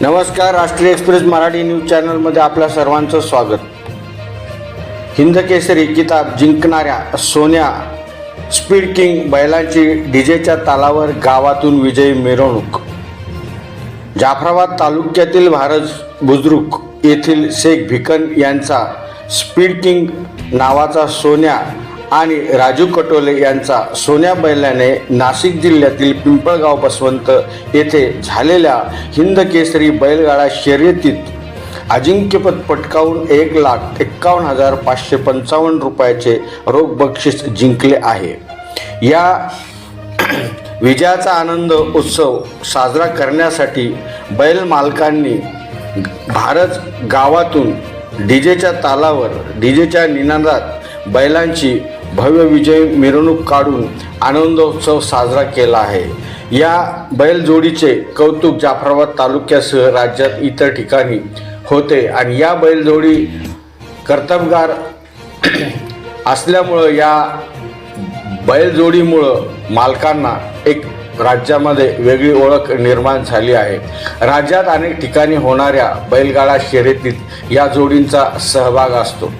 नमस्कार राष्ट्रीय express Marathi news चॅनलमध्ये आपल्या सर्वांचं स्वागत. हिंद केसरी किताब जिंकणाऱ्या सोन्या स्पीड किंग बैलांची डीजेच्या तालावर गावातून विजयी मिरवणूक. जाफराबाद तालुक्यातील भारत बुद्रुक येथील शेख भिकन यांचा स्पीड किंग नावाचा सोन्या आणि राजू कटोले यांचा सोन्या बैलाने नाशिक जिल्ह्यातील पिंपळगाव बसवंत येथे झालेल्या हिंद केसरी बैलगाडा शर्यतीत अजिंक्यपद पटकावून एक लाख एक्कावन्न हजार पाचशे पंचावन्न रुपयाचे रोख बक्षीस जिंकले आहे. या विजयाचा आनंद उत्सव साजरा करण्यासाठी बैल मालकांनी भारत गावातून डीजेच्या तालावर डीजेच्या निनादात बैलांची भव्य विजय मिरवणूक काढून आनंदोत्सव साजरा केला आहे. या बैलजोडीचे कौतुक जाफराबाद तालुक्यासह राज्यात इतर ठिकाणी होते आणि या बैलजोडी कर्तबगार असल्यामुळं या बैलजोडीमुळं मालकांना एक राज्यामध्ये वेगळी ओळख निर्माण झाली आहे. राज्यात अनेक ठिकाणी होणाऱ्या बैलगाडा शर्यतीत या जोडींचा सहभाग असतो.